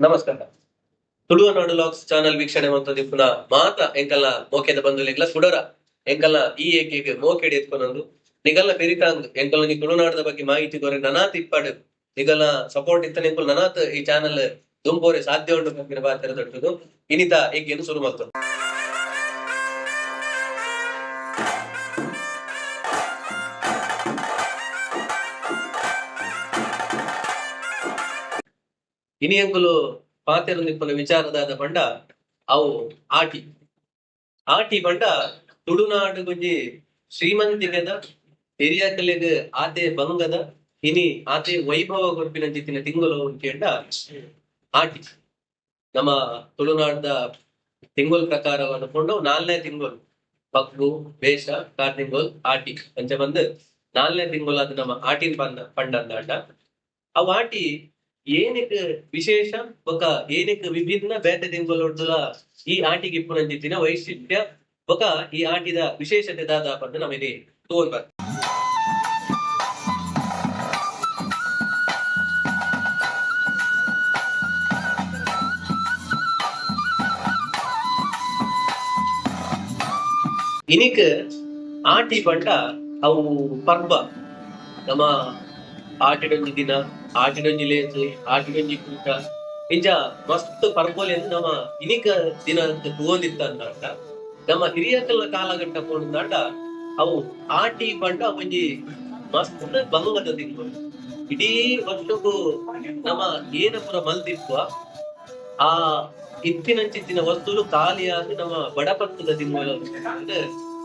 ನಮಸ್ಕಾರ. ತುಳುವನಾಡು logs channel ವೀಕ್ಷಣೆ ಮಂತದ್ದು ಪುನಃ ಮಾತ ಎಂಕಲ್ಲ ಮೋಕೆದ ಬಂಧುಲೆಗ್ಲ ಸುಡರ ಎಂಕಲ್ಲ ಈ ಏಕೆಗೆ ಮೋಕೆಡೆ ಎತ್ಕೊಂಡೊಂದು ನಿಗಲ್ಲ ಬೆರಿತಾಂಗ್ ಎಂಕಲ್ಲ ನೀ ತುಳುನಾಡದ ಬಗ್ಗೆ ಮಾಹಿತಿ ದೊರೆ ನನಾತ್ ಇಪ್ಪಾಡು ನಿಗಲ್ಲ ಸಪೋರ್ಟ್ ಇತ್ತ ನಿಂಕುಲ್ ನನಾತ್ ಈ ಚಾನಲ್ ದುಂಬೋರೆ ಸಾಧ್ಯ ಉಂಟು ಬಗ್ಗೆ ಬಾತರ ದೊಡ್ಡದು ಇನಿತ ಏಕೆಯನ್ನು ಶುರು ಮಾಡ್ತಾರೆ ಇನಿ ಅಂಕುಲು ಪಾತೆರು ನಿಪ್ಪನ ವಿಚಾರದಾದ ಪಂಡ ಅವು ಆಟಿ. ಆಟಿ ಪಂಡ ತುಳುನಾಡು ಗುಂಜಿ ಶ್ರೀಮಂತಿಗೆದ, ಹಿರಿಯಕಲೆಗ್ ಆತೆ ಬಂಗದ, ಇನಿ ಆತೆ ವೈಭವ ಗೊಬ್ಬಿನ ಜಿತ್ತಿನ ತಿಂಗಳು ಕೇಂಡ ಆಟಿ. ನಮ್ಮ ತುಳುನಾಡದ ತಿಂಗಳು ಪ್ರಕಾರವನ್ನು ಕೊಂಡು ನಾಲ್ನೇ ತಿಂಗಳು ಪಕ್ಕು ಬೇಷ ಕಾರ್ತಿಂಗೋಲ್ ಆಟಿ ಅಂಚ ಬಂದು ನಾಲ್ನೇ ತಿಂಗಳು ಅದು ನಮ್ಮ ಆಟಿನ ಪಂಡ ಪಂಡ ಅವು ಆಟಿ ಏನಕ್ಕೆ ವಿಶೇಷ ఒక ಏನಕ್ಕೆ ವಿಭಿನ್ನ ಬೇತೆ ತಿಂಗಳೊಡ್ಡುಲ ಈ ಆಟಿಗೆ ಇಪ್ಪುನಂಜಿತ್ತಿನ ವೈಶಿಷ್ಟ್ಯ ఒక ಈ ಆಟಿದ ವಿಶೇಷತೆ ದಾದ ಪಂದು ನಮಗೆ ತೋಲ್ ಬರ್ತ ಇನಿಕ್ ಆಟಿ ಪಂಡ ಅವು ಪರ್ಬ ನಮ್ಮ ಆಟಿಡೊಂಜಿ ದಿನ ಆಟಿಡೊಂಜಿ ಲೇಸ್ ಆಟಿಡೊಂಜಿ ಕೂಟ ಇಂಚ ಮಸ್ತ್ ಪರ್ಬೋಲೆ ನಮ್ಮ ಇನಿಕ ದಿನ ತೂವೊಂದಿತ್ತ ಅಂದಾಂಡ ನಮ್ಮ ಹಿರಿಯಕಲ್ಲ ಕಾಲಘಟ್ಟ ಕೊಂಡಾಂಡ ಅವು ಆಟಿ ಪಂಡ ಒಂಜಿ ಮಸ್ತ್ ಭಂಗದ ತಿಂಗಳು ಇಡೀ ವರ್ಷಕ್ಕೂ ನಮ್ಮ ಏನಪುರ ಮಲ್ದಿಪ್ಪ ಆ ಇತ್ತಿನಂಚಿತ್ತಿನ ವಸ್ತುಲು ಖಾಲಿಯಾಗಿ ನಮ್ಮ ಬಡಪತ್ತದ ತಿಂಗಳು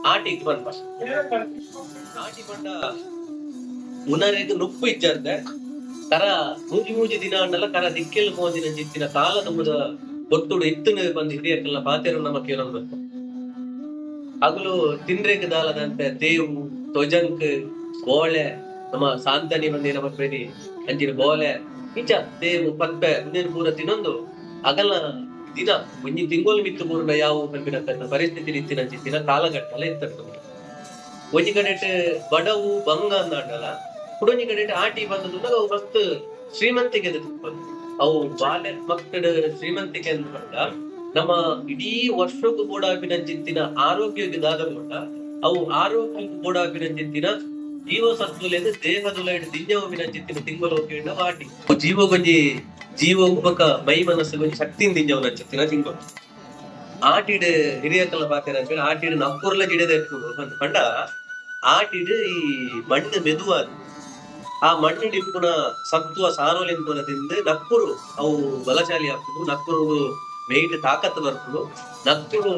ಆಟಿಗೆ ಬಂದ ಆಟಿ ಪಂಡ ಉನರೆಗ್ ನುಪ್ಪು ಇಜ್ಜಂದೆ ಕರ ಮೂಜಿ ಮೂಜಿ ದಿನ ಅಂಡಲ ಕರ ದಿಕ್ಕೆಲ್ ಮೋಜಿನ ಜಿತ್ತಿನ ಕಾಲ ನಮ್ಮದ ಒತ್ತುಡು ಇತ್ತುನ ಬಂದು ಹಿರಿಯಕ್ಕೆಲ್ಲ ಪಾತೆರು ನಮ್ಮ ಕೇಳಬೇಕು ಹಗಲು ತಿಂದ್ರೆಗ್ ದಾಲದಂತೆ ದೇವು ತೊಜಂಕ್, ಗೋಳೆ, ನಮ್ಮ ಸಾಂತನಿ ಬಂದಿನ ಬಪ್ಪೇರಿ ಅಂಜಿನ ಬೋಳೆ ಇಂಚ ದೇವು ಪತ್ಪೆ ಮುಂದಿನ ಪೂರ ತಿನ್ನೊಂದು, ಅಗಲ ದಿನ ಒಂಜಿ ತಿಂಗೋಲ್ ಮಿತ್ತು ಪೂರ್ಣ ಯಾವ ಪಂಪಿನ ಪರಿಸ್ಥಿತಿ ನಿಂತಿನ ಜಿತ್ತಿನ ಕಾಲಘಟ್ಟಲ ಇರ್ತದೆ ಒಂಜಿ ಕಡೆ ಬಡವು ಬಂಗ ಅಂದಾಂಡಲ ಕುಡೊಂಜಿ ಕಡೆ ಆಟಿ ಬಂದದ್ದು ಅವು ಮಸ್ತ್ ಶ್ರೀಮಂತಿಗೆ ಅವು ಬಾಲ್ಯ ಮಕ್ಕಳ ಶ್ರೀಮಂತಿಕೆ ಅಂದ್ಕೊಂಡ ನಮ್ಮ ಇಡೀ ವರ್ಷಕ್ಕೂ ಕೂಡ ಅಭಿನಂದಿತ್ತಿನ ಆರೋಗ್ಯದಾದ ದಾದ ಅವು ಆರೋಗ್ಯಕ್ಕೂ ಕೂಡ ಅಭಿನಂದಿತ್ತಿನ ಜೀವ ಸತ್ವಲೆಂದು ದೇಹದುಲೈಡ್ ದಿಂಜವ ಅಭಿನಂದಿತ್ತಿನ ತಿಂಗಳು ಆಟಿ ವಾಟಿ ಜೀವ ಗೊಂಜಿ, ಜೀವ ಉಪಕ, ಮೈ ಮನಸ್ಸು ಗೊಂಜಿ ಶಕ್ತಿ ದಿಂಜವ ನಚ್ಚಿತ್ತಿನ ತಿಂಗಳು. ಆಟಿಡ್ ಹಿರಿಯಕಲ್ಲ ಪಾತ್ರ ಅಂತ ಹೇಳಿ ಆಟಿಡ್ ನಕ್ಕೂರ್ಲ ಇಟ್ಕೊಂಡು ಪಂಡ ಆಟಿಡ್ ಈ ಮಣ್ಣು ಮೆದುವಾದ ಆ ಮಣ್ಣು ಇಪ್ಪುನ ಸತ್ವ ಸಾರೋಲಿಂಪುನ ತಿಂದು ನಕ್ಕುರು, ಅವು ಬಲಶಾಲಿ ಆಗ್ತದೆ ನಕ್ಕುರು ಮೇಯ್ಟ್ ತಾಕತ್ ಬರ್ತದೆ, ನಕ್ಕುರು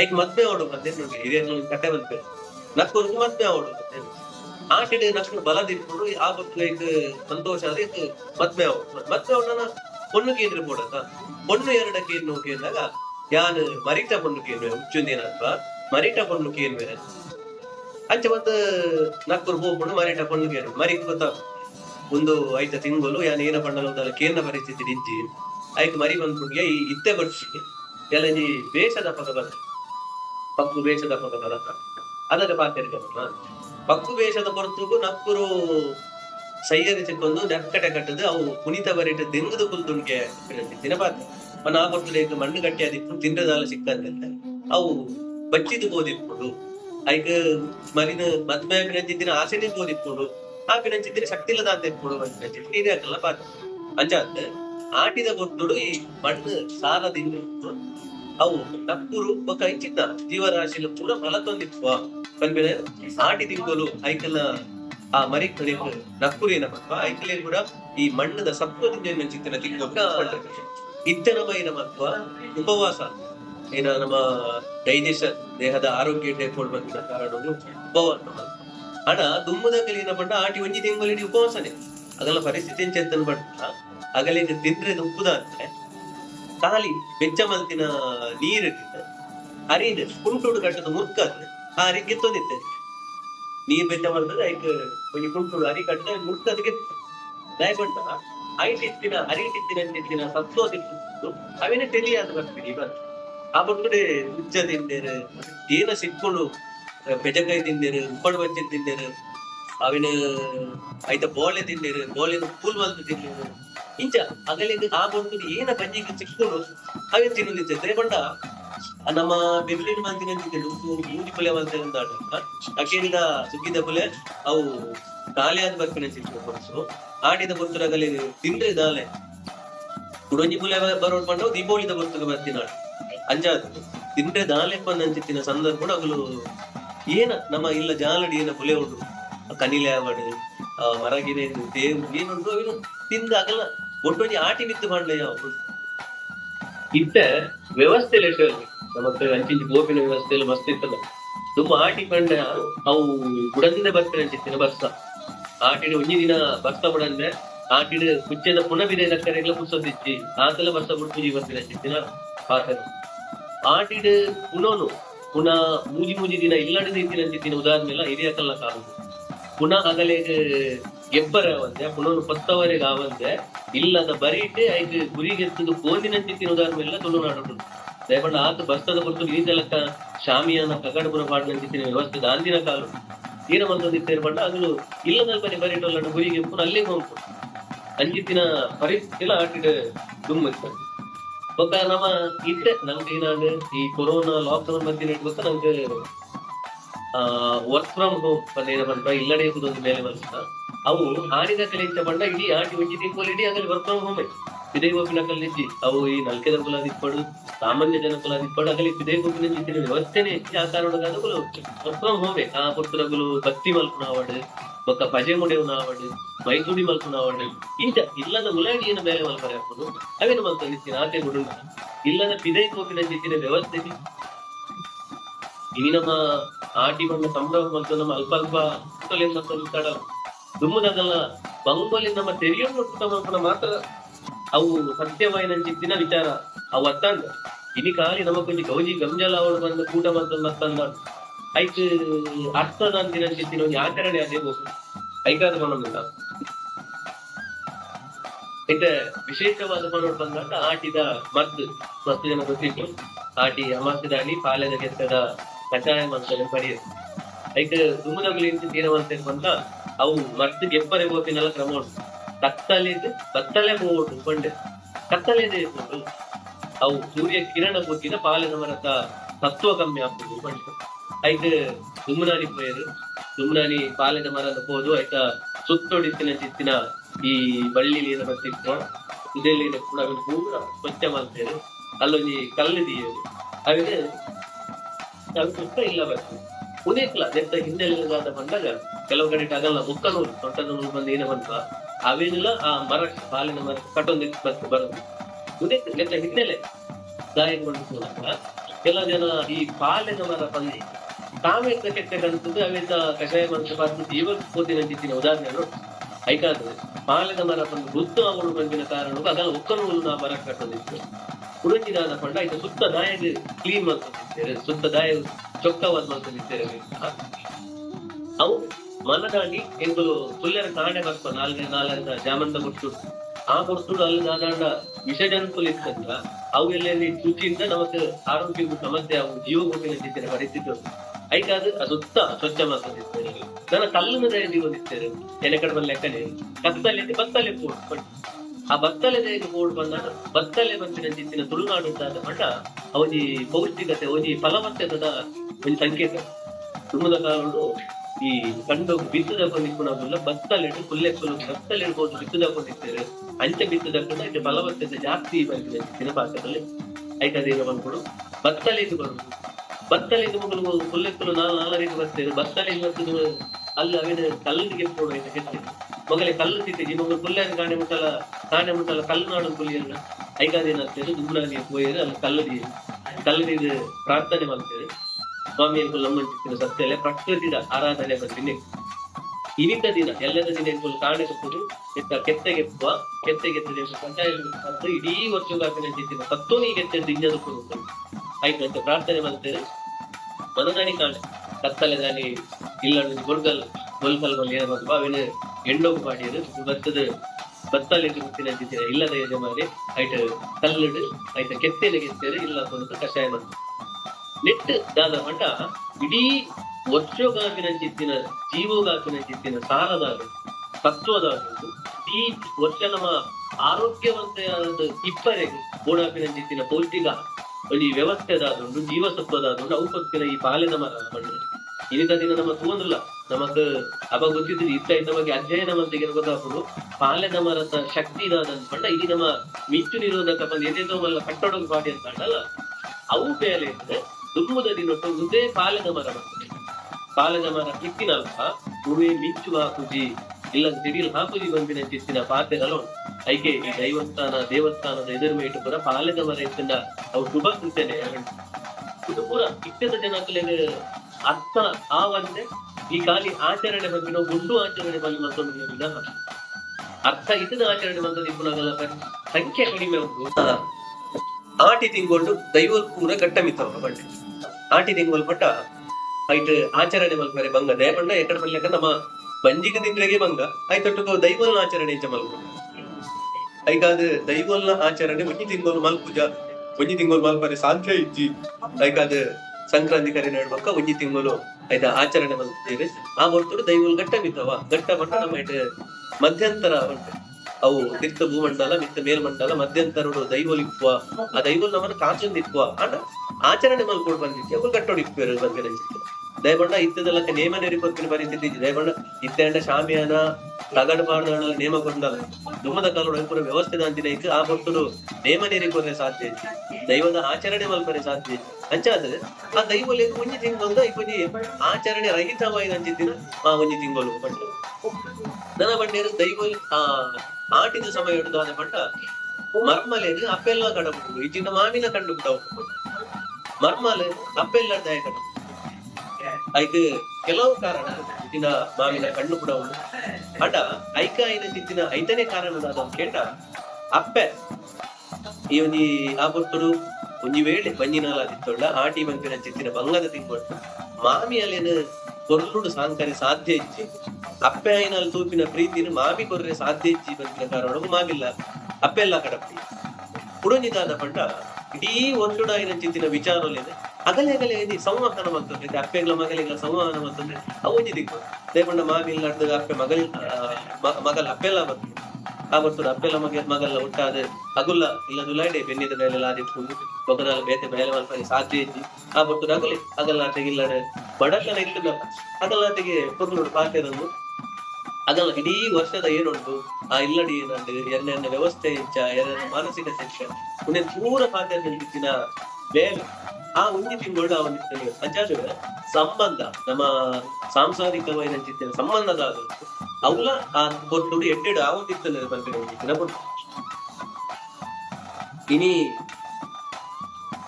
ಐಕ್ ಮದ್ವೆ ಅವಡು ಮತ್ತೆ ಹಿರಿಯರು ಕಟ್ಟೆ ಬಂದ್ಬೇಕು ನಕ್ಕುರು ಮದ್ವೆ ಅವಡು ಮತ್ತೆ ಆಟಿಡ ನಕ್ಕುರು ಬಲದಿಪ್ಪುಡು ಆ ಬಕ್ಕು ಐಕ್ ಸಂತೋಷ ಅದ ಇದು ಮದ್ವೆ ಅವಡು ಮದ್ವೆ ಅವಡನ ಪೊಣ್ಣು ಕೇಂದ್ರ ಕೊಡತ ಪೊಣ್ಣು ಎರಡ ಕೇಂದ್ರ ಕೇಳಿದಾಗ ಯಾನ್ ಮರಿಟ ಪೊಣ್ಣು ಕೇಳುವೆ ಉಚ್ಚುಂದಿನ ಅಥವಾ ಮರಿಟ ಪೊಣ್ಣು ಕೇಳುವೆ ಅಂಚ ಒಂದು ನಕ್ಕುರು ಹೋಗ್ಬಿಡು ಮರಿಟ ಕೇರು ಮರಿ ಗೊತ್ತ ಒಂದು ಐತ ತಿಂಗಳು, ಯಾನ ಏನ ಪಂಡಲ ಕೇಂದ್ರ ಪರಿಸ್ಥಿತಿ ಇಜ್ಜಿ ಆಯ್ತು, ಮರಿ ಬಂದ್ಬಿಟ್ಗೆ ಈ ಇತ್ತೆ ಬರ್ಸಿ, ಎಲ್ಲ ಈ ಬೇಷದ ಪದ ಬರ. ಪಕ್ಕು ಬೇಷದ ಪದ ಬರ ಅದಕ್ಕೆ ಪಾತ್ರೆ ಪಕ್ಕು ಬೇಷದ ಹೊರತು ನಕ್ಕುರು ಸೈಯರಿ ಸಿಕ್ಕೊಂದು ನೆಕ್ಕಟೆ ಕಟ್ಟದು ಅವು ಕುಣಿತ ಬರಿಟ ದೆಂಗದು ಕುಲ್ದುಣ್ಗೆ ದಿನ ಪಾತ್ರ. ಮನ ಆ ಕೊಟ್ಟು ಮಣ್ಣು ಗಟ್ಟಿ ಆದಿತ್ತು ತಿಂಡದಾಲ ಸಿಕ್ಕಂತೆ ಅವು ಬಚ್ಚಿದು ಬೋದಿತ್ತು ಐಕ ಮರಿನ ಮದ್ವೆ ಅಭಿನಂಚಿದ್ದಿನ ಆಸೆನೆ ಬೋದಿತ್ತು ಆ ಅಭಿನಂಚಿದ್ದಿನ ಶಕ್ತಿ ಇಲ್ಲದ ಅಂತ ಇಟ್ಕೊಡು ಅಭಿನಂಚಿದ್ದು ನೀನೇ ಹಾಕಲ್ಲ ಪಾತ್ರ ಅಂಜಾತ್ ಆಟಿದ ಗೊತ್ತುಡು ಈ ಮಣ್ಣು ಸಾಲದಿಂದ ಅವು ನಕ್ಕುರು ರೂಪ ಕೈಚಿತ್ತ ಜೀವರಾಶಿಲು ಪೂರ ಫಲ ತಂದಿತ್ವ ಕನ್ಬೇನೆ ಆಟಿ ತಿಂಗಳು ಐಕಲ ಆ ಮರಿ ಕಡೆಗೆ ನಕ್ಕುರು ಏನಪ್ಪ? ಐಕಲೇ ಕೂಡ ಈ ಮಣ್ಣದ ಸತ್ವದಿಂದ ಚಿತ್ತನ ತಿಂಗಳು ಇತ್ತೆ ನಮತ್ವ ಉಪವಾಸ. ಏನ ನಮ್ಮ ಡೈಜೆಷನ್, ದೇಹದ ಆರೋಗ್ಯ ಬಂದ ಕಾರಣ ಉಪವಾಸ ಹಣ ದುಮ್ಮದ ಕಲಿನ ಪಂಡ ಆಟಿ ಒಂಜಿ ತಿಂಗಳಿಡಿ ಉಪವಾಸನೆ ಅಗಲ ಪರಿಸ್ಥಿತಿ ಚೇತನ್ ಪಂಡ ಅಗಲಿಗೆ ತಿಂದ್ರೆ ಉಪ್ಪುದ ಅಂದ್ರೆ ಖಾಲಿ ಬೆಚ್ಚ ಮಲ್ತಿನ ನೀರು ಹರಿದ ಕುಂಟುಡು ಕಟ್ಟದ ಮುರ್ಕ ಆ ಹರಿ ಗೆತ್ತೊಂದಿತ್ತೆ ನೀರ್ ಬೆಚ್ಚ ಮಲ್ತದ ಐಕ್ ಒಂಜಿ ಕುಂಟುಡು ಅರಿ ಕಟ್ಟ ಅದಕ್ಕೆ ದಯಗೊಂಡ ಐಟಿತ್ತಿನ ಅರಿಟಿತ್ತಿನ ತಿತ್ತಿನ ಸತ್ವ ತಿತ್ತು ಅವೇನೆ ತಿಳಿಯಾದ ಬರ್ತೀವಿ ಬರ್ ಆ ನುಜ್ಜ ತಿಂದೇರು, ಏನ ಸಿಕ್ಕೊಂಡು ಬೆಜಕಾಯಿ ತಿಂದೇರು ಉಪ್ಪಳ ಬಚ್ಚಿ ತಿಂದೇರು ಅವಿನ ಐತ ಬೋಳೆ ತಿಂದೇರು ಬೋಳೆ ಪೂಲ್ ಬಂದು ತಿಂದೇರು ಇಂಚ ಅಗಲಿ ಆ ಬಂದು ಏನ ಬಂಜಿ ಸಿಕ್ಕೊಂಡು ಅವೇ ತಿನ್ನೋದಿತ್ತೆ ಬಂಡ ನಮ್ಮ ಬೆಂಗಳೂರು ಮಂದಿನ ಮೂಡಿ ಪುಲೆ ಮಂದಿರ ಅಂತ. ಅಕೇರಿದ ಸುಗ್ಗಿದ ಪುಲೆ ಅವು ದಾಲೆ ಅಂತ ಬರ್ತೀನಿ ಸಿಕ್ಕು ಕೊಡ್ಸು ಆಡಿದ ಬರ್ತುರಗಲಿ ತಿಂದ್ರೆ ದಾಲೆ ಕುಡಂಜಿ ಪುಲೆ ಬರೋಡ್ ಪಂಡ ದೀಪಾವಳಿದ ಬರ್ತುಗ ಬರ್ತಿನಾಡು ಅಂಜಾದು ತಿಂಡೆ ದಾಲೆ ಅಂಚಿತ್ತಿನ ಸಂದರ್ಭ ಅಗಲು ಏನ ನಮ್ಮ ಇಲ್ಲ ಜಾಲಡಿ ಏನ ಪುಲೆ ಉಂಡು ಕನಿಲೆ ಆವಡು, ಆ ಮರಗಿನೆ ತೇವು ಏನುಂಟು ಏನು ತಿಂದ ಅಗಲ ಒಟ್ಟೊಂಜಿ ಆಟಿ ನಿತ್ತು ಮಾಡ್ಲೆ ಅವರು ಇತ್ತ ವ್ಯವಸ್ಥೆ ಲೆಕ್ಕ ನಮ್ಮ ಅಂಚಿಂಚಿ ಗೋಪಿನ ವ್ಯವಸ್ಥೆ ಮಸ್ತ್ ಇತ್ತಲ್ಲ. ತುಂಬ ಆಟಿ ಕಂಡ ಅವು ಬುಡದಿಂದ ಬರ್ತಾರೆ ಅಂಚಿತ್ತಿನ ಬಸ್ಸ ಆಟಿನ ಒಂಜಿ ದಿನ ಬಸ್ಸ ಬುಡಂದ್ರೆ ಆಟಿನ ಕುಚ್ಚೆಲ್ಲ ಪುನಃ ಬಿದೆ ಲಕ್ಕರೆಲ್ಲ ಪುಸ್ತದಿಚ್ಚಿ ಆತಲ ಬಸ್ಸ ಬುಡ್ಪುಜಿ ಬರ್ತಾರೆ ಅಂಚಿತ್ತಿನ ಪಾತ್ರ ಆಟಿಡ್ ಪುನೋನು. ಪುನಃ ಮೂಜಿ ಮೂಜಿ ದಿನ ಇಲ್ಲದ ರೀತಿಯ ದಿನ ಉದಾಹರಣೆ ಎಲ್ಲ ಹಿರಿಯಕಲ್ಲ ಕಾರಣ ಪುನಃ ಗೆಬ್ಬರ ಒಂದೆ ಪುನೋನು ಪುನಃ ಪತ್ತವರೆಗೆ ಆವಂತೆ. ಇಲ್ಲದ ಬರೀಟೆ ಐದು ಗುರಿ ಎತ್ತದು ಕೋದಿನ ಚಿತ್ತಿನ ಉದಾಹರಣೆ ಎಲ್ಲ ತುಳುನಾಡು ದಯಪಂಡ ಆತ ಬಸ್ತದ ಬರ್ತು ಈ ತಲಕ ಶಾಮಿಯಾನ ಕಗಡಪುರ ಪಾಡಿನ ಚಿತ್ತಿನ ವ್ಯವಸ್ಥೆ ದಾಂದಿನ ಕಾಲ. ಏನ ಮಂದಿತ್ತೇರು ಪಂಡ ಅದು ಬರಿ ಬರೀಟಲ್ಲ ಗುರಿಗೆ ಪುನಃ ಅಲ್ಲೇ ಹೋಗ್ತು ಅಂಚಿತ್ತಿನ ಪರಿಸ್ಥಿತಿ ಆಟಿಡ ದುಮ್ಮಿತ್ತು. ಬೊಕ್ಕ ನಮ್ಮ ಇತ್ತೆ ನಮ್ಗೆ ಏನಾದ್ರೆ ಈ ಕೊರೋನಾ ಲಾಕ್ಡೌನ್ ಬಗ್ಗೆ ಗೊತ್ತಾ? ನಮ್ಗೆ ವರ್ಕ್ ಫ್ರಮ್ ಹೋಮ್ ಏನ ಬಂತ? ಇಲ್ಲಡೆ ಒಂದು ಮೇಲೆ ಬಂತ? ಅವು ಆಡಿದ ಕಲಿಂಚ ಬಂಡ ಇಡೀ ಆಟಿ ಒಂಜಿ ತಿಂಗಳು ಇಡೀ ಆಗಲಿ ವರ್ಕ್ ಫ್ರಮ್ ಹೋಮ್ ಪಿದೇ ಗೋಪಿನ ಕಲ್ಲಿದ್ದಿ ಅವು ಈ ನಲ್ಕೆದ ಕುಲಾದಿಪ್ಪಡು ಸಾಮಾನ್ಯ ಜನ ಕುಲಾದಿಪ್ಪಡು ಆಗಲಿ ಪಿದೇ ಗೋಪಿನ ಚಿತ್ತಿನ ವ್ಯವಸ್ಥೆನೆ ಹೆಚ್ಚಿ ಆ ವರ್ಕ್ ಫ್ರಮ್ ಹೋಮೆ ಆ ಪುಸ್ತಕಗಳು ಭಕ್ತಿ ಮಲ್ಪುನ ಆವಡ್ ಬೊಕ್ಕ ಭಜೆ ಮುಡಿಯವನ ನಾವಡು ಮೈಸೂಡಿ ಮಲ್ಪುನ ಆವಡ್ ಇಂಚ ಇಲ್ಲದ ಮುಲಾಡಿ ಮೇಲೆ ಮಲ್ಪರೆ ಹಾಕೋದು ಅವೇನು ಮಲ್ಪನೆ ಆಟೆ ಗುಡು ಇಲ್ಲದ ಪಿದೇ ಗೋಪಿನ ಚಿತ್ತಿನ ವ್ಯವಸ್ಥೆ ಇನಿ ನಮ್ಮ ಆಟಿ ಬಂದ ಸಂಭ್ರಮ ಮತ್ತು ನಮ್ಮ ಅಲ್ಪ ಅಲ್ಪ ತೊಲಿತಾಡ ದುಮ್ಮದಾಗಲ್ಲ ಬಂಗೋಲಿ ನಮ್ಮ ತೆರಿಯೋ ಮುಟ್ಟ ಮಾತ್ರ ಅವು ಸತ್ಯವಾಯಿನಂಚಿತ್ತಿನ ವಿಚಾರ. ಅವು ಅತ್ತಂದ ಇನಿ ಕಾಲಿ ನಮಕೊಂಜಿ ಗೌಜಿ ಗಂಜಲ ಅವಳು ಬಂದ ಕೂಟ ಮತ್ತು ಮತ್ತಂದ ಐಕ್ ಅರ್ಥದ ಅಂತಿನ ಚಿತ್ತಿನ ಒಂದು ಆಚರಣೆ ಅದೇ ಹೋಗು ಐಕಾದ ಮನೋಲ್ಲ ಇತ ವಿಶೇಷವಾದ ಮನೋಡ್ ಬಂದಾಗ ಆಟಿದ ಮದ್ದು. ಮತ್ತು ಜನ ಗೊತ್ತಿತ್ತು ಆಟಿ ಅಮಾಸ್ಯದಾಡಿ ಪಾಲ್ಯದ ಕೆತ್ತದ ಕಷಾಯ ಮಂತ್ರ ಪಡೆಯೋದು ಐಕ ದುಮ್ಮದಗಳಿಂದ ತೀರವಂತ ಬಂದ ಅವು ಮತ್ತೆ ಗೆಪ್ಪರೆ ಗೋಪಿನೆಲ್ಲ ಕ್ರಮ ಉಂಟು. ಕತ್ತಲಿದ್ದು ಕತ್ತಲೆ ಮೂವಟ್ಟು ಕೊಂಡೆ ಕತ್ತಲೆದೆ ಇರ್ಬೋದು ಅವು ಸೂರ್ಯ ಕಿರಣ ಬುಕ್ಕಿನ ಪಾಲನ ಮರತ ತತ್ವ ಕಮ್ಮಿ ಆಗ್ಬೋದು ಬಂಡೆ ಐದು ದುಮ್ಮನಾನಿ ಪೋಯರು ದುಮ್ಮನಾನಿ ಪಾಲನ ಮರದ ಹೋದು ಆಯ್ತ, ಸುತ್ತೊಡಿಸಿನ ಚಿತ್ತಿನ ಈ ಬಳ್ಳಿಲಿನ ಬರ್ತಿತ್ತು ಇದರಲ್ಲಿ ಕೂಡ ಪೂರ ಸ್ವಚ್ಛ ಮಾಡ್ತೇವೆ ಅಲ್ಲೊಂದು ಕಲ್ಲು ದೀಯರು ಅವಿಗೆ ಅದು ಸುತ್ತ ಇಲ್ಲ ಬರ್ತದೆ ಉದೇಕ್ಲ ನೆತ್ತ ಹಿಂದೆಲ್ಲದಾದ ಬಂದಾಗ ಕೆಲವು ಕಡೆ ಆಗಲ್ಲ ಮುಕ್ಕ ನೂರು ದೊಡ್ಡ ನೂರು ಬಂದು ಏನ ಬಂತ ಅವೇನೆಲ್ಲ ಆ ಮರ ಪಾಲಿನ ಮರ ಕಟ್ಟೊಂದು ಬರ್ತದೆ ಬರೋದು. ಉದೇಕ್ ನೆತ್ತ ಹಿನ್ನೆಲೆ ಗಾಯಗೊಂಡ ಮೂಲಕ ಕೆಲ ಜನ ಈ ಪಾಲಿನ ಮರ ಬಂದು ತಾವೇ ಕೆಟ್ಟ ಕಲಿತದ್ದು ಅವೇತ ಕಷಾಯ ಮಂತ್ರ ಪಾತ್ರ ಇವಾಗ ಓದಿನ ಚಿತ್ತಿನ ಉದಾಹರಣೆ ಐಕಾದ್ರೆ ಬಾಲಿನ ಮರ ಬಂದು ಗುತ್ತು ಅವರು ಬಂದಿನ ಕಾರಣ ಅದರ ಒಕ್ಕಲು ನಾ ಮರ ಕಟ್ಟೋದಿತ್ತು. ಉಳಿದಿದಾದ ಪಂಡ ಇದು ಸುತ್ತ ದಾಯಗೆ ಕ್ಲೀನ್ ಮಾಡ್ಕೊಂಡಿದ್ದೇವೆ ಸುತ್ತ ದಾಯ ಚೊಕ್ಕವಾದ ಮಾಡ್ಕೊಂಡಿದ್ದೇವೆ ಅವು ಮನದಾಡಿ ಎಂಬುದು ತುಲ್ಯರ ಕಾಣೆ ಬರ್ಪ ನಾಲ್ಗೆ ನಾಲ್ಕ ಜಾಮಂತ ಕೊಟ್ಟು ಆ ಕೊಡ್ತು ಅಲ್ಲಿ ದಾದಾಂಡ ವಿಷಜಂತುలు ಇರ್ತಂದ್ರ ಅವು ಎಲ್ಲೆಲ್ಲಿ ಶುಚಿಯಿಂದ ನಮಗೆ ಆರೋಗ್ಯಕ್ಕೂ ಸಮಸ್ಯೆ ಅವು ಜೀವ ಸ್ಥಿತಿನ ಪರಿಸ್ಥಿತಿ ಐಕಾದ ಸುತ್ತ ಸ್ವಚ್ಛ ಮಾಡ್ಕೊಂಡಿದ್ದೇವೆ ನನ್ನ ಕಲ್ಲಿನ ದಯದಿ ಓದಿದ್ದೇವೆ ಎನೆ ಕಡೆ ಲೆಕ್ಕನೆ ಕತ್ತಲ್ಲಿ ಬತ್ತಲ್ಲಿ ಕೊಟ್ಟು ಆ ಭಕ್ತಲೆ ದೇಗ ಬೋರ್ಡ್ ಬಂದಾಗ, ಬತ್ತಲೆ ಬಂದಿನ ದಿತ್ತಿನ ತುಳುನಾಡು ಅಂತ ಮಟ್ಟ ಅವನಿ ಪೌಷ್ಟಿಕತೆ ಅವನಿ ಫಲವತ್ತದ ಒಂದು ಸಂಕೇತ. ತುಮದ ಕಾರಣ ಈ ಕಂಡು ಬಿತ್ತದ ಕೊಂಡಿಕೊಂಡ ಭಕ್ತಲೆ ಕುಲ್ಲೆ ಪುಲ್ಲು ಭಕ್ತಲೆ ಹೋಗಿ ಬಿತ್ತದ ಕೊಂಡಿದ್ದೇವೆ ಅಂಚೆ ಬಿತ್ತದ ಕೂಡ ಇದು ಫಲವತ್ತತೆ ಜಾಸ್ತಿ ಬಂದಿದೆ ದಿನ ಪಾತ್ರದಲ್ಲಿ ಐಕದೇವ ಬಂದ್ಕೊಡು ಬತ್ತಲೆ ಇದು ಬರುದು. ಇದು ಮಗಳು ಕುಲ್ಲೆ ಪುಲ್ಲು ನಾಲ್ ನಾಲ್ಕು ಬರ್ತೇವೆ ಬತ್ತಲೆ ಇವತ್ತು ಅಲ್ಲಿ ಅವಿನ ಕಲ್ಲಿಗೆ ಕೊಡುವ ಹೆಚ್ಚಿದೆ ಮಗಲೇ ಕಲ್ಲು ತಿಟ್ಟಿಜಿ ಮಗ ಪುಲ್ಲೆನ ಕಾಣೆ ಮುಟ್ಟಲ ಕಾಣೆ ಮುಟ್ಟಲ ಕಲ್ಲು ನಾಡು ಪುಲಿಯಲ್ಲ ಐಗಾದಿನ ಅಂತೇಳಿ ದುಮ್ರಾನಿಗೆ ಹೋಯಿರು ಅಲ್ಲಿ ಕಲ್ಲದಿ ಕಲ್ಲದಿ ಪ್ರಾರ್ಥನೆ ಮಾಡ್ತೇವೆ. ಸ್ವಾಮಿಯನ್ನು ನಮ್ಮ ಚಿತ್ತಿನ ಸತ್ಯಲೆ ಪ್ರಕೃತಿದ ಆರಾಧನೆ ಬರ್ತೀನಿ ಇನಿತ ದಿನ ಎಲ್ಲದ ದಿನ ಇಟ್ಕೊಂಡು ಕಾಣೆ ಕೊಟ್ಟರು ಎತ್ತ ಕೆತ್ತೆಗೆಪ್ಪುವ ಕೆತ್ತೆಗೆತ್ತದೆ ಮತ್ತು ಇಡೀ ವರ್ಷಗಾಪಿನ ಚಿತ್ತಿನ ಸತ್ತೋನಿ ಗೆತ್ತೆ ದಿನ್ನದ ಕೊಡುತ್ತೆ ಆಯ್ತು ಅಂತ ಪ್ರಾರ್ಥನೆ ಮಾಡ್ತೇವೆ. ಮನದಾನಿ ಕಾಣೆ. ಕತ್ತಲೆ ದಾನಿ ಇಲ್ಲ ಗೊಲ್ಗಲ್ ಗೊಲ್ಗಲ್ ಗೊಲ್ ಏನು ಬಂದು ಅವಿನ ಭತ್ತದ ಪಾಡಿಯರು ಬತ್ತದ ಬತ್ತಲೆ ಮುತ್ತಿನ ಚಿತ್ತಿನ ಇಲ್ಲದ ಯಜಮಾನಿ ಐಟ ಕಲ್ಲಡು ಐಟ ಕೆತ್ತೆಲೆ ಗೆತ್ತೇರು ಇಲ್ಲ ಅಂತ ಕಷಾಯ ಬಂತು. ದಾದ ಮಠ ಇಡೀ ವರ್ಷಗಾಪಿನ ಚಿತ್ತಿನ ಜೀವಗಾಪಿನ ಚಿತ್ತಿನ ಸಾರದಾಗ ತತ್ವದಾಗ ಈ ವರ್ಷ ನಮ್ಮ ಆರೋಗ್ಯವಂತ ಇಪ್ಪರೆ ಗೋಡಾಪಿನ ಪೌಷ್ಟಿಕ ಒಂದು ವ್ಯವಸ್ಥೆದಾದುಂಡು ಜೀವಸತ್ವದಾದುಂಡು ಅವು ಪತ್ತಿನ ಈ ಪಾಲೆದ ಮರ ಬಂದ್ರೆ ದಿನ ನಮ್ಮ ತೂಂದ್ರಲ್ಲ ನಮಗ್ ಅವ ಗೊತ್ತಿದ್ದು ಇತ್ತ ನಮಗೆ ಅಧ್ಯಯನ ಮಂದಿಗೆ ಗೊತ್ತಾಗ್ಬೋದು. ಪಾಲೆ ಮರದ ಶಕ್ತಿ ಇದಾದಂತ ಪಂಡ ಇಲ್ಲಿ ನಮ್ಮ ಮಿಚ್ಚು ನಿರೋಧಕ ಬಂದು ಎದೆದೋ ಮಲ್ಲ ಕಟ್ಟಡದ ಬಾಡಿ ಅಂತ ಅಲ್ಲ ಅವು ಬೇಲೆ ಇದ್ರೆ ದುಮ್ಮದ ದಿನೊಟ್ಟು ಉದೇ ಪಾಲೆದ ಮರ ಬರ್ತದೆ ಪಾಲೆದ ಮರ ಕಿತ್ತಿನಲ್ಪ ಉವೆ ಮಿಚ್ಚು ಹಾಕುಜಿ ಇಲ್ಲ ಸಿಡಿಲ್ ಹಾಕುಜಿ ಬಂದಿನ ಚಿತ್ತಿನ ಪಾತ್ರೆಗಳು ಐಕೆ ಈ ದೈವಸ್ಥಾನ, ದೇವಸ್ಥಾನದ ಎದುರು ಮೇಟು ಪುರ ಪಾಲೆದ ಮರ ಇತ್ತಿನ ಅವು ಶುಭ ಕೃತ್ಯನೆ. ಇದು ಪೂರ ಇಟ್ಟದ ಜನಕ್ಕೆ ಅರ್ಥ ಆ ಒಂದೇ ಈ ಖಾಲಿ ಆಚರಣೆ ಬಗ್ಗೆ ಗುಂಡು ಆಚರಣೆ ಬಗ್ಗೆ ಮತ್ತೊಂದು ಹೇಳಿದ ಅರ್ಥ ಇದನ್ನ ಆಚರಣೆ ಬಂದ ನಿಪುಣಗಳ ಸಂಖ್ಯೆ ಕಡಿಮೆ ಉಂಟು. ಆಟಿ ತಿಂಗೊಂಡು ದೈವ ಪೂರ ಗಟ್ಟಮಿತ್ತವ ಬಂಡೆ. ಆಟಿ ತಿಂಗೊಲ್ ಪಟ್ಟ ಐಟ್ ಆಚರಣೆ ಮಲ್ಪರೆ ಬಂಗ ದಯಪಂಡ ಎಕಡ ಪಲ್ಯಕ ನಮ್ಮ ಬಂಜಿಗ ತಿಂಗಳಿಗೆ ಬಂಗ ಐತೊಟ್ಟು ದೈವಲ್ನ ಆಚರಣೆ ಇಂಚ ಮಲ್ಪ ಐಕಾದ ದೈವಲ್ನ ಆಚರಣೆ ಒಂಜಿ ತಿಂಗಲ್ ಮಲ್ಪುಜ. ಒಂಜಿ ತಿಂಗಳು ಮಲ್ಪರೆ ಸಾಧ್ಯ ಇಜ್ಜಿ. ಐಕಾದ ಸಂಕ್ರಾಂತಿ ಕರೆ ನಡ್ಬಕ್ಕ ಒಂಜಿ ತಿಂಗಳು ಐದ ಆಚರಣೆ ಮಲ್ಪುತ್ತೇವೆ ಆ ಹೊರತು ದೈವಲ್ ಘಟ್ಟ ಬಿದ್ದವ ಘಟ್ಟ ಮಟ್ಟ ನಮ್ಮ ಮಧ್ಯಂತರ ಅವು ನಿತ್ಯ ಭೂಮಂಡಲ, ಮಿತ್ತ ಮೇಲ್ಮಂಡಲ, ಮಧ್ಯಂತರಡು ದೈವಲ್ ಇಪ್ಪುವ ಆ ದೈವಲ್ ನಮ್ಮನ್ನ ಕಾಚೊಂದು ಇಪ್ಪುವ ಅಂಡ ಆಚರಣೆ ಮಲ್ಕೊಂಡು ಬಂದಿತ್ತು ಅವ್ರು ಕಟ್ಟೋಡಿ ಇಪ್ಪೇರು ಬಂದಿರ ದಯಬಂಡ ಇತ್ತದಲ್ಲ ನೇಮ ನೆರಿಕೊತ್ತಿನ ಪರಿಸ್ಥಿತಿ ದೈವಣ್ಣ ಇತ್ತೆ ಅಂಡ ಶಾಮಿಯಾನ ತಗಡು నియమకుండా దుమ్మద ಪೂರ ವ್ಯವಸ್ಥೆ ದಾಂತಿನ ಇತ್ತು ಆ ಹೊತ್ತು ನೇಮ ನೆರಿಕೊರೆ ಸಾಧ್ಯ ದೈವದ ಆಚರಣೆ ಮಲ್ಪರೆ ಸಾಧ್ಯ ಅಂಚಾದ್ರೆ ಆ ದೈವಲ್ ಒಂಜಿ ತಿಂಗಳು ಇಪ್ಪೊಂಜಿ ಆಚರಣೆ ರಹಿತವಾದ ಅಂಚಿದ್ದಿನ ಆ ಒಂಜಿ ತಿಂಗಳು ಬಂಡ ನನ್ನ ಬಂಡೇರು ದೈವಲ್ ಆ ಆಟಿದ ಸಮಯ ಹಿಡಿದಾದ ಪಟ್ಟ ಮರ್ಮಲೆದು ಅಪ್ಪೆಲ್ಲ ಕಡಬಿಟ್ಟು ಇಜ್ಜಿನ ಮಾಮಿನ ಕಂಡು ಬಿಟ್ಟವು ಮರ್ಮಲೆ ಅಪ್ಪೆಲ್ಲ ದಯ ಐದು ಕೆಲವು ಕಾರಣ ಇತ್ತಿನ ಮಾವಿನ ಕಣ್ಣು ಕೂಡ ಉಂಟು. ಅಡ ಐಕ ಐನ ಚಿತ್ತಿನ ಐದನೇ ಕಾರಣದಾದ ಕೇಟ, ಅಪ್ಪೆ. ಈ ಒಂಜಿ ಆ ಬರ್ತಡು ಒಂಜಿ ವೇಳೆ ಬಂಜಿನಾಲ ತಿತ್ತೊಳ್ಳ ಆಟಿ ಮಂಪಿನ ಚಿತ್ತಿನ ಬಂಗದ ತಿಂಗಳು ಮಾಮಿ ಅಲ್ಲೇನು ಕೊರ್ಲುಡು ಸಾಂಕರೆ ಸಾಧ್ಯ ಇಜ್ಜಿ ಅಪ್ಪೆ ಐನಲ್ ತೂಪಿನ ಪ್ರೀತಿನ ಮಾಮಿ ಕೊರ್ರೆ ಸಾಧ್ಯ ಇಜ್ಜಿ ಬಂದಿನ ಕಾರಣ ಮಾಗಿಲ್ಲ ಅಪ್ಪೆಲ್ಲ ಕಡಪಿ ಪುಡಂಜಿದಾದ ಪಂಡ, ಇಡೀ ಐನ ಚಿತ್ತಿನ ವಿಚಾರಲೇನೆ ಅಗಲೆ ಅಗಲೆ ಏನಿ ಸಂವಹನ ಮಾಡ್ತದೆ ಇದು ಅಪ್ಪೆಗಳ ಮಗಳಿಗಳ ಸಂವಹನ ಮಾಡ್ತದೆ ಅವೊಂಜಿ ದಿಕ್ಕು ದೇಪಂಡ ಮಾಮಿ ಇಲ್ಲಾರ್ದ ಅಪ್ಪೆ ಮಗಳ ಮಗಲ್ ಅಪ್ಪೆಲ್ಲ ಬಂತು ಆ ಬರ್ತದೆ ಅಪ್ಪೆಲ್ಲ ಮಗ ಮಗಲ್ಲ ಒಟ್ಟಾದ ಅಗುಲ್ಲ ಇಲ್ಲ ದುಲಾಡೆ ಬೆನ್ನಿದ ಮೇಲೆ ಆದಿಟ್ಕೊಂಡು ಬೊಕದಾಲ ಬೇತೆ ಮೇಲೆ ಮಲ್ಪನೆ ಸಾಧ್ಯ ಇದ್ದಿ. ಆ ಬರ್ತದೆ ಅಗಲಿ ಅಗಲ್ಲ ತೆಗಿಲ್ಲಾಡೆ ಬಡತನ ಇರ್ತದ ಅಗಲ್ಲಾತೆಗೆ ಪುರ್ಲುಡು ಪಾತೆರೊಂದು ಅದಲ್ಲ ಇಡೀ ವರ್ಷದ ಏನುಂಟು, ಆ ಇಲ್ಲಡಿ ಏನಂದ್ರೆ ಎರಡನೇ ವ್ಯವಸ್ಥೆ ಹೆಚ್ಚ ಎರಡನೇ ಮಾನಸಿಕ ಶಿಕ್ಷೆ ಉನ್ನೆ ಪೂರ ಪಾತ್ರೆ ಬೇರೆ ಆ ಒಂದೇ ತಿಂಗಳು ಆ ಒಂದು ಅಂಚಾದ ಸಂಬಂಧ, ನಮ್ಮ ಸಾಂಸಾರಿಕವಾದ ಚಿತ್ತಿನ ಸಂಬಂಧದ ಅವಲ ಆ ಕೊಟ್ಟು ಎಟ್ಟಿಡು ಆ ಒಂದು ಇತ್ತಲ್ಲ ಬಂದಿನ ಇನಿ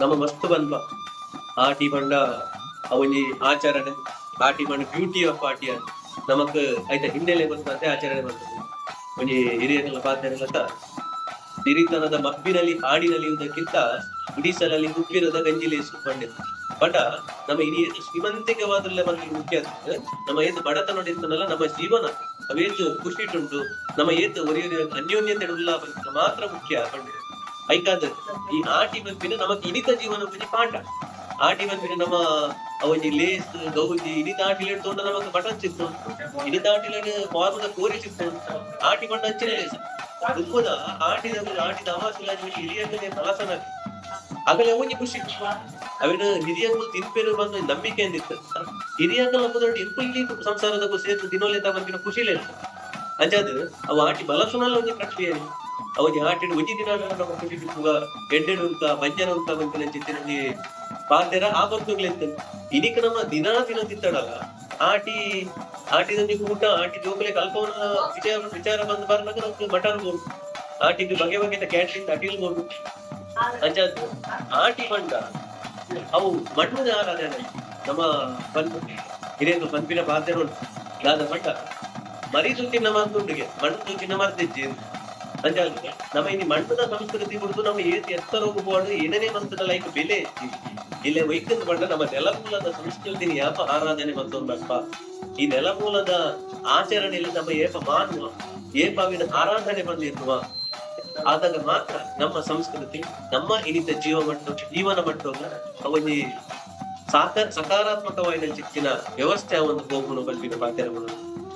ನಮ್ಮ ಮಸ್ತ್ ಬಂದ್ವ. ಆಟಿ ಬಂಡ ಅವನಿ ಆಚರಣೆ, ಆಟಿ ಬಂಡ ಬ್ಯೂಟಿ ಆಫ್ ಪಾರ್ಟಿ ಅಂತ ನಮಕ್ ಆಯ್ತಾ ಹಿಂದೆಲೆ ಬಂದಂತೆ ಆಚರಣೆ ಮಾಡ್ತದೆ ಒಂಜಿ ಹಿರಿಯರೆಲ್ಲ ಪಾತ್ರೆಲ್ಲ ಸಿರಿತನದ ಮಬ್ಬಿನಲ್ಲಿ ಹಾಡಿನಲ್ಲಿ ಇರುವುದಕ್ಕಿಂತ ಇಡೀಸಲಲ್ಲಿ ಉಪ್ಪಿರದ ಗಂಜಿಲಿ ಸುಕೊಂಡಿದ್ದು ಬಟ ನಮ್ಮ ಇಡೀ ಶ್ರೀಮಂತಿಕವಾದಲ್ಲೇ ಬಂದು ಮುಖ್ಯ ಅಂದ್ರೆ, ನಮ್ಮ ಏತು ಬಡತನ ಇರ್ತನಲ್ಲ ನಮ್ಮ ಜೀವನ. ಅವೇತು ಖುಷಿ ಉಂಟು ನಮ್ಮ ಏತು ಒರಿಯ ಅನ್ಯೋನ್ಯತೆ ಉಲ್ಲಾಪ ಮಾತ್ರ ಮುಖ್ಯ ಪಂಡಿತ ಐಕಾದ ಈ ಆಟಿ ಬಂಪಿನ ನಮಕ್ ಇಡಿತ ಜೀವನ ಬಗ್ಗೆ ಪಾಠ. ಆಟಿ ಬಂಪಿನ ನಮ್ಮ ಅವಜಿ ಲೇಸ್, ಗೌಜಿ ಇಡಿತ ಆಟಿ ತೋಂಡ ನಮಕ್ ಬಟನ್ ಸಿಕ್ತು ಇನಿತ ಆಟಿಲ ಫಾರ್ಮದ ಕೋರಿ ಸಿಕ್ತು ಆಟಿ ಬಂಡ ಹಚ್ಚಿನ ಲೇಸ್. ಆಟಿದ ಆಟಿದ ಅಮಾಸಿಲ ಹಿರಿಯಂಗನೆ ಫಲಸನ ಆಗಲೇ ಅವನಿ ಖುಷಿ ಅವಿನ ಹಿರಿಯಂಗಲ್ ತಿನ್ಪೇರು ಬಂದು ನಂಬಿಕೆ ಅಂದಿತ್ತು ಹಿರಿಯಂಗಲ್ ಅಂಬುದೊಟ್ಟು ಇಂಪಲ್ಲಿ ಸಂಸಾರದ ಸೇತು ದಿನೋಲೆತ ಬಂದಿನ ಖುಷಿಲೇ ಅಂಜಾದ, ಅವ ಆಟಿ ಬಲಸುನಲ್ಲ ಒಂದು ಪ್ರಕ್ರಿಯೆ ಅವನಿ ಆಟಿ ಒಂಜಿ ದಿನ ನಮ್ಮ ಖುಷಿ ಎಡ್ಡೆಡು ಅಂತ ಮಂಜನ ಅಂತ ಬಂದಿನ ಚಿತ್ತಿನಲ್ಲಿ ಪಾತೆರ ಆ ಬರ್ತುಗ್ಲೆಂತ ಇದಕ್ಕೆ ನಮ್ಮ ದಿನ ದಿನ ತಿತ್ತಡಲ್ಲ ಆಟಿ ಆಟಿದಲ್ಲಿ ಊಟ ಆಟಿ ಜೋಕಲೆ ಕಲ್ಪವನ ವಿಚಾರ ವಿಚಾರ ಬಂದು ಬರ್ನಾಗ ನಮ್ಗೆ ಮಟನ್ ಬೋದು ಆಟಿಗೆ ಬಗೆ ಬಗೆದ ಕ್ಯಾಟ್ರಿಂಗ್ ಬೋದು ಅಂಚಾದ್ ಆಟಿ ಬಂಡ ಅವು ಮಣ್ಣದ ಆರಾಧನೆ ನಮ್ಮ ಬಂದು ಹಿರಿಯರು ಬಂದಿನ ಬಾಧ್ಯ ಉಂಟು ಯಾದ ಮಟ್ಟ ಮರಿ ತುತ್ತಿನ ಮಂದುಂಡಿಗೆ ಮಣ್ಣು ತಿನ್ನ ಮರ್ದಿಜ್ಜಿ ಅಂಚಾಲ್ ನಮ್ಮ ಇಲ್ಲಿ ಮಣ್ಣದ ಸಂಸ್ಕೃತಿ ಕುರಿತು ನಮ್ಮ ಏತ್ ಎತ್ತರ ಹೋಗುವಾಗ ಏನೇ ಮಂತದ ಲೈಕ್ ಬೆಲೆ ಇಲ್ಲೇ ವೈದ್ಯದ ಬಂಡ ನಮ್ಮ ನೆಲಮೂಲದ ಸಂಸ್ಕೃತಿನ ಯಾಪ ಆರಾಧನೆ ಮತ್ತೊಂದಪ್ಪ ಈ ನೆಲಮೂಲದ ಆಚರಣೆಯಲ್ಲಿ ನಮ್ಮ ಏಪ ಮಾಡುವ ಏಪವಿನ ಆರಾಧನೆ ಬಂದಿರುವ ಆದಾಗ ಮಾತ್ರ ನಮ್ಮ ಸಂಸ್ಕೃತಿ, ನಮ್ಮ ಇನಿತ ಜೀವ ಮಟ್ಟ, ಜೀವನ ಮಟ್ಟ ಅವನಿ ಸಾಕ ಸಕಾರಾತ್ಮಕವಾದ ಚಿಕ್ಕಿನ ವ್ಯವಸ್ಥೆ ಒಂದು ಹೋಗುವ ಬಲ್ಪಿನ ಪಾತ್ರೆಗಳು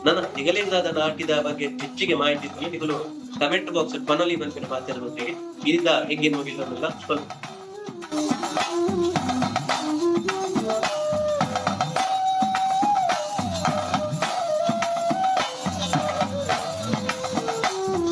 ನನ್ನ ನಿಗಲಿಂದಾದ ನಾಟಿದ ಬಗ್ಗೆ ಹೆಚ್ಚಿಗೆ ಮಾಹಿತಿ ತಿಳಿದುಗಳು ಕಮೆಂಟ್ ಬಾಕ್ಸ್ ಮನಲಿ ಬಲ್ಪಿನ ಮಾತಾಡುವಂತೆಗೆ ಇರಿಂದ ಹೆಂಗಿನ ಮುಗಿಲ್ಲ ಸ್ವಲ್ಪ.